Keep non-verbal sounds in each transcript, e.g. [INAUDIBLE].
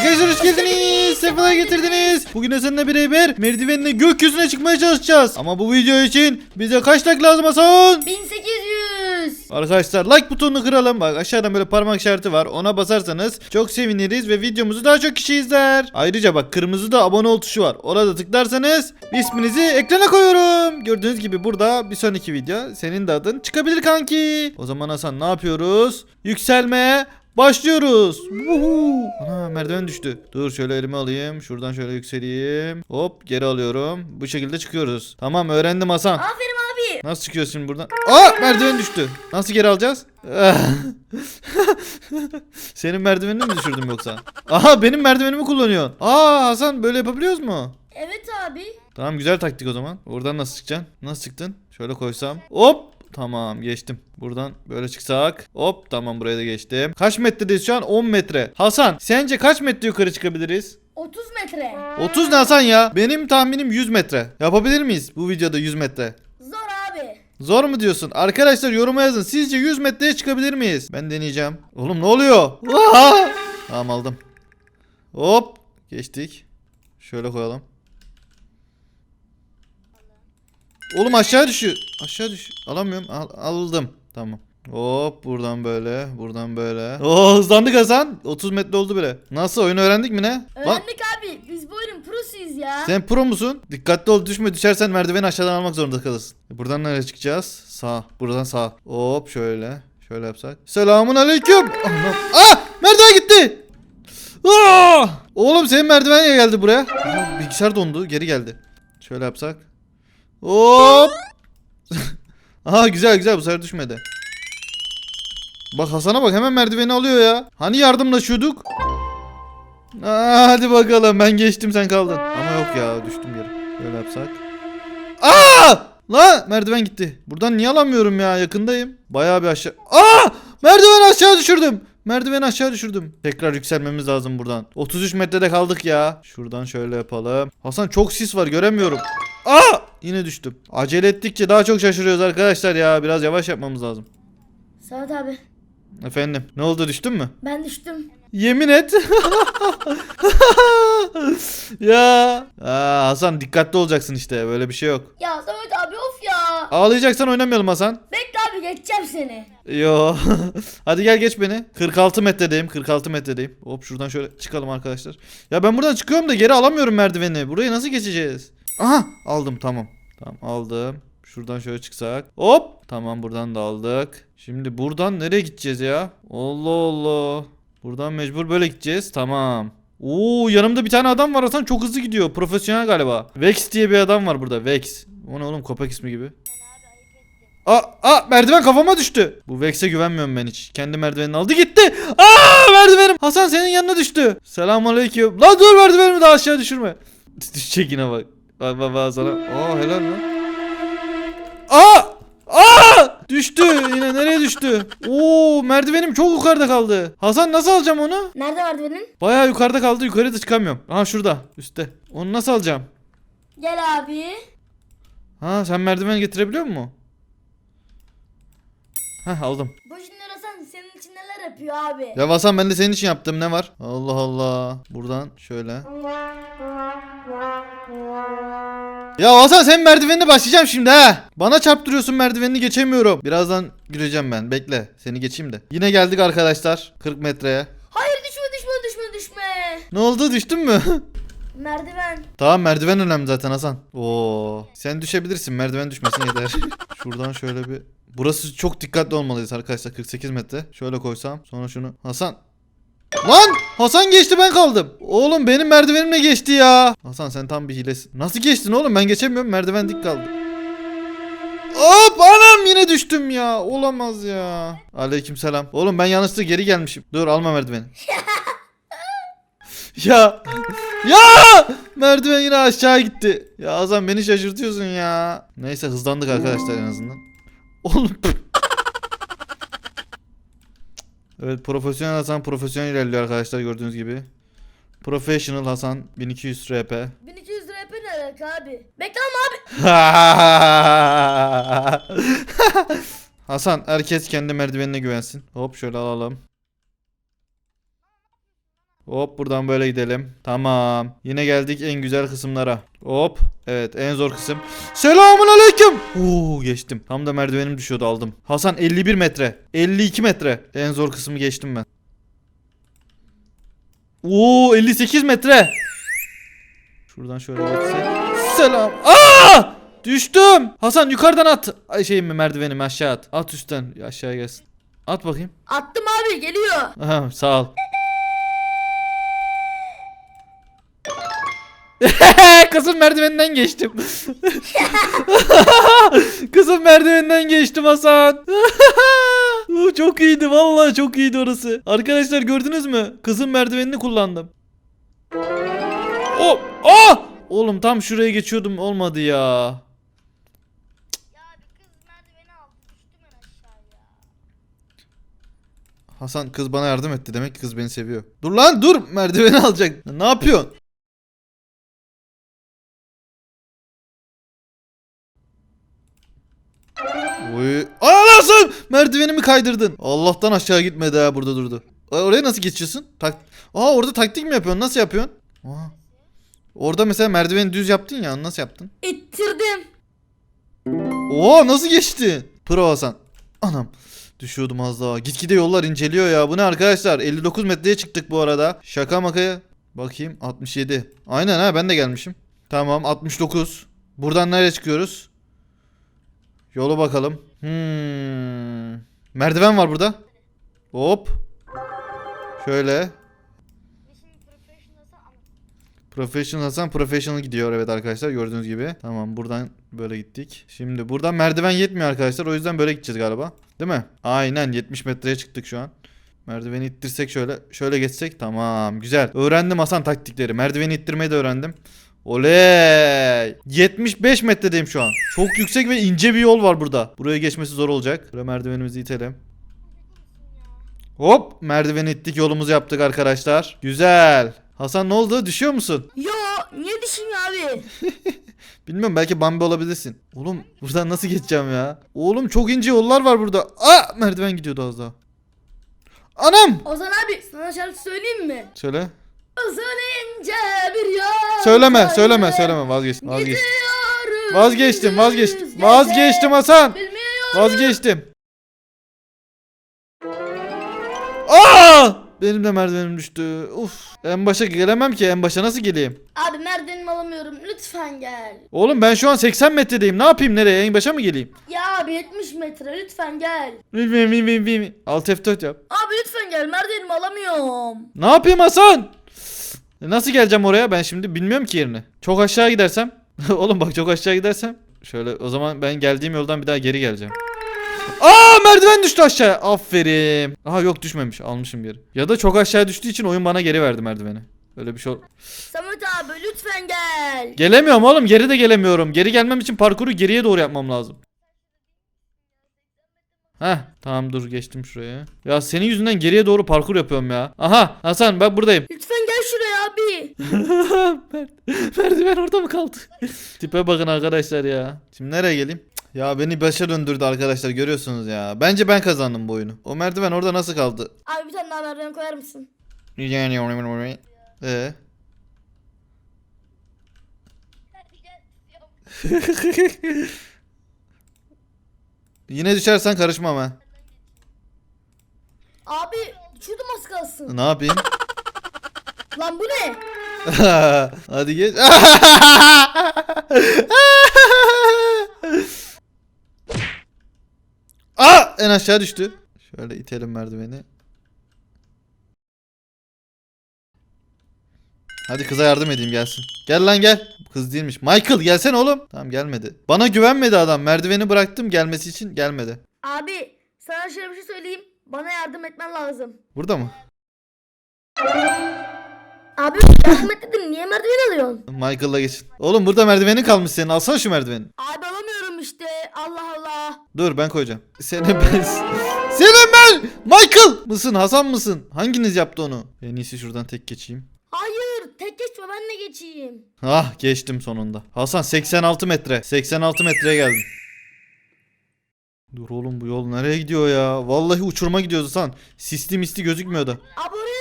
Arkadaşlar hoş geldiniz. Sefalar getirdiniz. Bugün Hasan'la beraber merdivenle gökyüzüne çıkmaya çalışacağız. Ama bu video için bize kaç like lazım Hasan? 1800. Arkadaşlar like butonunu kıralım. Bak aşağıdan böyle parmak işareti var. Ona basarsanız çok seviniriz ve videomuzu daha çok kişi izler. Ayrıca bak kırmızı da abone ol tuşu var. Orada tıklarsanız isminizi ekrana koyuyorum. Gördüğünüz gibi burada bir sonraki video senin de adın çıkabilir kanki. O zaman Hasan ne yapıyoruz? Yükselmeye başlıyoruz. Vuhu. Ana merdiven düştü. Dur şöyle elime alayım. Şuradan şöyle yükseleyim. Hop geri alıyorum. Bu şekilde çıkıyoruz. Tamam öğrendim Hasan. Aferin abi. Nasıl çıkıyoruz şimdi buradan? Aa merdiven düştü. Nasıl geri alacağız? [LAUGHS] Senin merdivenini mi düşürdüm yoksa? Aha benim merdivenimi kullanıyorsun. Aa Hasan böyle yapabiliyoruz mu? Evet abi. Tamam güzel taktik o zaman. Oradan nasıl çıkacaksın? Nasıl çıktın? Şöyle koysam. Hop. Tamam geçtim. Buradan böyle çıksak. Hop tamam buraya da geçtim. Kaç metredeyiz şu an? 10 metre. Hasan sence kaç metre yukarı çıkabiliriz? 30 metre. 30 ne Hasan ya? Benim tahminim 100 metre. Yapabilir miyiz bu videoda 100 metre? Zor abi. Zor mu diyorsun? Arkadaşlar yoruma yazın. Sizce 100 metreye çıkabilir miyiz? Ben deneyeceğim. Oğlum ne oluyor? Aa! Tamam aldım. Hop. Geçtik. Şöyle koyalım. Oğlum aşağı düşüyor. Aşağı düş. Alamıyorum. Al- aldım. Tamam. Hop buradan böyle. Buradan böyle. Oo hızlandık Hasan. 30 metre oldu bile. Nasıl oyunu öğrendik mi ne? Lan Öğrendik abi. Biz bu oyunun prosuyuz ya. sen pro musun? Dikkatli ol düşme düşersen merdiveni aşağıdan almak zorunda kalırsın. E, Buradan nereye çıkacağız? Sağ. Buradan sağ. Hop şöyle. Şöyle yapsak. Selamun aleyküm. Anam. Ah! Merdiven gitti. Aa! Oğlum senin merdiven niye geldi buraya? Aha, bilgisayar dondu. Geri geldi. Şöyle yapsak. Hop. [LAUGHS] Aha güzel güzel bu sefer düşmedi. Bak Hasan'a bak hemen merdiveni alıyor ya. Hani yardımlaşıyorduk? Aa, hadi bakalım ben geçtim sen kaldın. Ama yok ya düştüm geri. Böyle yapsak. Aa! La merdiven gitti. Buradan niye alamıyorum ya yakındayım. Bayağı bir aşağı. Aa! Merdiven aşağı düşürdüm. Merdiveni aşağı düşürdüm. Tekrar yükselmemiz lazım buradan. 33 metrede kaldık ya. Şuradan şöyle yapalım. Hasan çok sis var göremiyorum. Aa! Yine düştüm. Acele ettikçe daha çok şaşırıyoruz arkadaşlar ya. Biraz yavaş yapmamız lazım. Samet abi. Efendim ne oldu düştün mü? Ben düştüm. Yemin et. [LAUGHS] ya. Aa, Hasan dikkatli olacaksın işte. Böyle bir şey yok. Ya Samet abi of ya. Ağlayacaksan oynamayalım Hasan. Bekle abi geçeceğim seni. Yo. [LAUGHS] Hadi gel geç beni. 46 metredeyim. 46 metredeyim. Hop şuradan şöyle çıkalım arkadaşlar. Ya ben buradan çıkıyorum da geri alamıyorum merdiveni. Burayı nasıl geçeceğiz? Aha aldım tamam. Tamam aldım. Şuradan şöyle çıksak. Hop. Tamam buradan da aldık. Şimdi buradan nereye gideceğiz ya? Allah Allah. Buradan mecbur böyle gideceğiz. Tamam. Oo yanımda bir tane adam var Hasan çok hızlı gidiyor. Profesyonel galiba. Vex diye bir adam var burada. Vex. O ne oğlum köpek ismi gibi. Aa, aa merdiven kafama düştü. Bu Vex'e güvenmiyorum ben hiç. Kendi merdivenini aldı gitti. Aa merdivenim. Hasan senin yanına düştü. Selamünaleyküm. Lan dur merdivenimi daha aşağı düşürme. [LAUGHS] Düşecek yine bak. Bak bak bak sana. Aa helal lan. Aa! Aa! Düştü. Yine nereye düştü? Oo merdivenim çok yukarıda kaldı. Hasan nasıl alacağım onu? Nerede vardı benim? Bayağı yukarıda kaldı. Yukarıya da çıkamıyorum. Aha şurada. Üstte. Onu nasıl alacağım? Gel abi. Ha sen merdiven getirebiliyor musun? Hah aldım. Boşuna Neler yapıyor abi. Ya Hasan ben de senin için yaptım ne var? Allah Allah. Buradan şöyle. Ya Hasan sen merdivenine başlayacağım şimdi ha. Bana çarptırıyorsun merdivenini geçemiyorum. Birazdan gireceğim ben. Bekle. Seni geçeyim de. Yine geldik arkadaşlar. 40 metreye. Hayır düşme düşme düşme düşme. Ne oldu? Düştün mü? [LAUGHS] Merdiven. tamam merdiven önemli zaten Hasan. Oo. Sen düşebilirsin. Merdiven düşmesin yeter. [LAUGHS] Şuradan şöyle bir Burası çok dikkatli olmalıyız arkadaşlar 48 metre. Şöyle koysam sonra şunu. Hasan. Lan! Hasan geçti ben kaldım. Oğlum benim merdivenimle geçti ya. Hasan sen tam bir hilesin. Nasıl geçtin oğlum ben geçemiyorum merdiven dik kaldı. Hop anam yine düştüm ya. Olamaz ya. Aleykümselam. Oğlum ben yanlışlıkla geri gelmişim. Dur alma merdiveni. [LAUGHS] ya. Ya! Merdiven yine aşağı gitti. Ya Hasan beni şaşırtıyorsun ya. Neyse hızlandık arkadaşlar en azından. Oğlum. [LAUGHS] evet profesyonel Hasan profesyonel ilerliyor arkadaşlar gördüğünüz gibi. Professional Hasan 1200 RP. 1200 lira yapıyor ne alaka abi? Bekle ama abi. [LAUGHS] Hasan herkes kendi merdivenine güvensin. Hop şöyle alalım. Hop buradan böyle gidelim. Tamam. Yine geldik en güzel kısımlara. Hop. Evet en zor kısım. Selamun aleyküm. Oo geçtim. Tam da merdivenim düşüyordu aldım. Hasan 51 metre. 52 metre. En zor kısmı geçtim ben. Oo 58 metre. Şuradan şöyle geçsek. Selam. Aa! Düştüm. Hasan yukarıdan at. Ay şey mi merdivenimi aşağı at. At üstten aşağı gelsin. At bakayım. Attım abi geliyor. Aha, sağ ol. [LAUGHS] Kızın merdiveninden geçtim. [LAUGHS] Kızın merdiveninden geçtim Hasan. [LAUGHS] Çok iyiydi vallahi çok iyiydi orası. Arkadaşlar gördünüz mü? Kızın merdivenini kullandım. Oh! Ah! Oğlum tam şuraya geçiyordum olmadı ya. Hasan kız bana yardım etti demek ki kız beni seviyor. Dur lan dur merdiveni alacak. Ne yapıyorsun? Oy. Anasın! Merdivenimi kaydırdın. Allah'tan aşağı gitmedi ha burada durdu. Aa, Oraya nasıl geçiyorsun? Tak Aa orada taktik mi yapıyorsun? Nasıl yapıyorsun? Aa. Orada mesela merdiveni düz yaptın ya. Nasıl yaptın? İttirdim. Oo nasıl geçti? Pro Hasan. Anam. Düşüyordum az daha. Gitgide yollar inceliyor ya. Bu ne arkadaşlar? 59 metreye çıktık bu arada. Şaka makaya. Bakayım 67. Aynen ha ben de gelmişim. Tamam 69. Buradan nereye çıkıyoruz? Yola bakalım. Hmm. Merdiven var burada. Hop. Şöyle. Professional Hasan professional gidiyor evet arkadaşlar gördüğünüz gibi. Tamam buradan böyle gittik. Şimdi buradan merdiven yetmiyor arkadaşlar o yüzden böyle gideceğiz galiba. Değil mi? Aynen 70 metreye çıktık şu an. Merdiveni ittirsek şöyle şöyle geçsek tamam güzel. Öğrendim Hasan taktikleri. Merdiveni ittirmeyi de öğrendim. Oley! 75 metredeyim şu an. Çok yüksek ve ince bir yol var burada. Buraya geçmesi zor olacak. Buraya merdivenimizi itelim. Hop merdiveni ittik yolumuzu yaptık arkadaşlar. Güzel. Hasan ne oldu? Düşüyor musun? Yo niye düşeyim abi? [LAUGHS] Bilmiyorum belki Bambi olabilirsin. Oğlum buradan nasıl geçeceğim ya? Oğlum çok ince yollar var burada. Aa merdiven gidiyordu az daha. Anam! Ozan abi sana şarkı söyleyeyim mi? Söyle. Uzun ince bir yol. Söyleme, söyleme, söyleme. Vazgeçtim. Vazgeçtim. Vazgeçtim, vazgeçtim. gündüz Vazgeçtim gece. Hasan. Bilmiyorum. Vazgeçtim. Aa! Benim de merdivenim düştü. Uf. En başa gelemem ki. En başa nasıl geleyim? Abi merdivenimi alamıyorum lütfen gel. Oğlum ben şu an 80 metredeyim. Ne yapayım nereye? En başa mı geleyim? Ya abi 70 metre lütfen gel. Bilmiyorum, bilmiyorum, bilmiyorum. Alt F4 yap. Abi lütfen gel merdivenimi alamıyorum. Ne yapayım Hasan? Nasıl geleceğim oraya? Ben şimdi bilmiyorum ki yerini. Çok aşağı gidersem. [LAUGHS] Oğlum bak çok aşağı gidersem. Şöyle o zaman ben geldiğim yoldan bir daha geri geleceğim. Aa merdiven düştü aşağı. Aferin. Aha yok düşmemiş. Almışım geri. Ya da çok aşağı düştüğü için oyun bana geri verdi merdiveni. Öyle bir şey ol- Samet abi lütfen gel. Gelemiyorum oğlum. Geri de gelemiyorum. Geri gelmem için parkuru geriye doğru yapmam lazım. Heh tamam dur geçtim şuraya. Ya senin yüzünden geriye doğru parkur yapıyorum ya. Aha Hasan ben buradayım. Lütfen abi. [LAUGHS] Mer- Merdiven orada mı kaldı? Tipe bakın arkadaşlar ya. Şimdi nereye geleyim? Ya beni başa döndürdü arkadaşlar görüyorsunuz ya. Bence ben kazandım bu oyunu. O merdiven orada nasıl kaldı? Abi bir tane daha merdiven koyar mısın? Ee? [LAUGHS] Yine düşersen karışmam ha. Abi düşürdüm az kalsın. Ne yapayım? Lan bu ne? [LAUGHS] Hadi geç. [LAUGHS] Aa, en aşağı düştü. Şöyle itelim merdiveni. Hadi kıza yardım edeyim gelsin. Gel lan gel. Kız değilmiş. Michael gelsene oğlum. Tamam gelmedi. Bana güvenmedi adam. Merdiveni bıraktım gelmesi için gelmedi. Abi sana şöyle bir şey söyleyeyim. Bana yardım etmen lazım. Burada mı? Abi yardım dedim. Niye merdiven alıyorsun? Michael'la geçin. Oğlum burada merdiveni kalmış senin. Alsana şu merdiveni. Abi alamıyorum işte. Allah Allah. Dur ben koyacağım. Senin ben... Senin ben! Michael! Mısın Hasan mısın? Hanginiz yaptı onu? En iyisi şuradan tek geçeyim. Hayır tek geçme ben de geçeyim. Ah geçtim sonunda. Hasan 86 metre. 86 metreye geldim. Dur oğlum bu yol nereye gidiyor ya? Vallahi uçuruma gidiyoruz Hasan. Sisli misli gözükmüyordu. Abi oraya?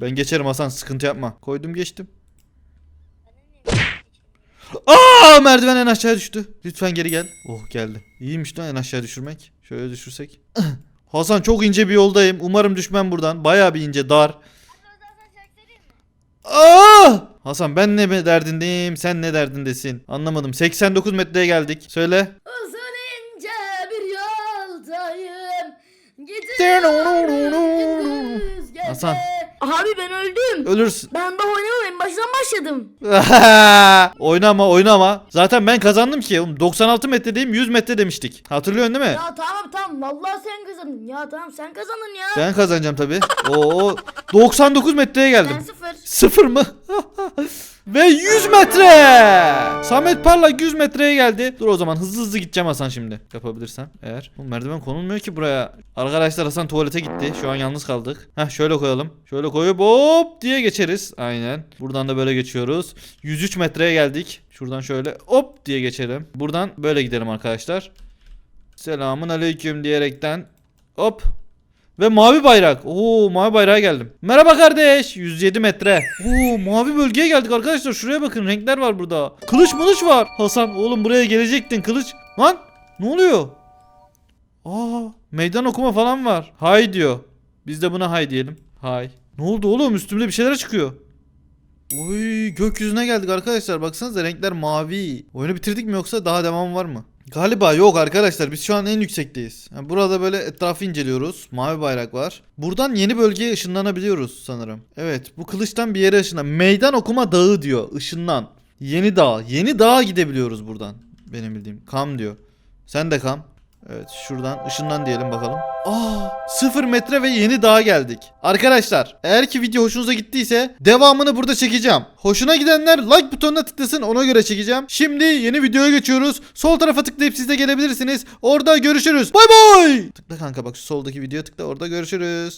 Ben geçerim Hasan sıkıntı yapma. Koydum geçtim. Aa merdiven en aşağıya düştü. Lütfen geri gel. Oh geldi. İyiymiş lan en aşağı düşürmek. Şöyle düşürsek. [CLEARS THROAT] Hasan çok ince bir yoldayım. Umarım düşmem buradan. Bayağı bir ince dar. Aa! Hasan ben ne derdindeyim sen ne derdindesin. Anlamadım. 89 metreye geldik. Söyle. Uzun ince bir yoldayım. Gidiyorum. Hasan. Abi ben öldüm. Ölürsün. Ben daha oynamamayın baştan başladım. [LAUGHS] oynama oynama. Zaten ben kazandım ki. Oğlum 96 metredeyim 100 metre demiştik. Hatırlıyorsun değil mi? Ya tamam tamam vallahi sen kazandın. Ya tamam sen kazandın ya. Ben kazanacağım tabii. [LAUGHS] Oo 99 metreye geldim. Ben sıfır. Sıfır mı? [LAUGHS] Ve 100 metre. Samet Parlak 100 metreye geldi. Dur o zaman hızlı hızlı gideceğim Hasan şimdi. Yapabilirsem eğer. Bu merdiven konulmuyor ki buraya. Arkadaşlar Hasan tuvalete gitti. Şu an yalnız kaldık. Heh şöyle koyalım. Şöyle koyup hop diye geçeriz. Aynen. Buradan da böyle geçiyoruz. 103 metreye geldik. Şuradan şöyle hop diye geçelim. Buradan böyle gidelim arkadaşlar. Selamun aleyküm diyerekten hop ve mavi bayrak. Oo mavi bayrağa geldim. Merhaba kardeş. 107 metre. Oo mavi bölgeye geldik arkadaşlar. Şuraya bakın renkler var burada. Kılıç mılıç var. Hasan oğlum buraya gelecektin kılıç. Lan ne oluyor? Aa meydan okuma falan var. Hay diyor. Biz de buna hay diyelim. Hay. Ne oldu oğlum üstümde bir şeyler çıkıyor. Oy gökyüzüne geldik arkadaşlar. Baksanıza renkler mavi. Oyunu bitirdik mi yoksa daha devam var mı? Galiba yok arkadaşlar. Biz şu an en yüksekteyiz. Yani burada böyle etrafı inceliyoruz. Mavi bayrak var. Buradan yeni bölgeye ışınlanabiliyoruz sanırım. Evet bu kılıçtan bir yere ışınlan. Meydan okuma dağı diyor. Işınlan. Yeni dağ. Yeni dağa gidebiliyoruz buradan. Benim bildiğim. Kam diyor. Sen de kam. Evet şuradan ışınlan diyelim bakalım. Aa 0 metre ve yeni dağa geldik. Arkadaşlar eğer ki video hoşunuza gittiyse devamını burada çekeceğim. Hoşuna gidenler like butonuna tıklasın ona göre çekeceğim. Şimdi yeni videoya geçiyoruz. Sol tarafa tıklayıp siz de gelebilirsiniz. Orada görüşürüz. Bay bay. Tıkla kanka bak soldaki videoya tıkla orada görüşürüz.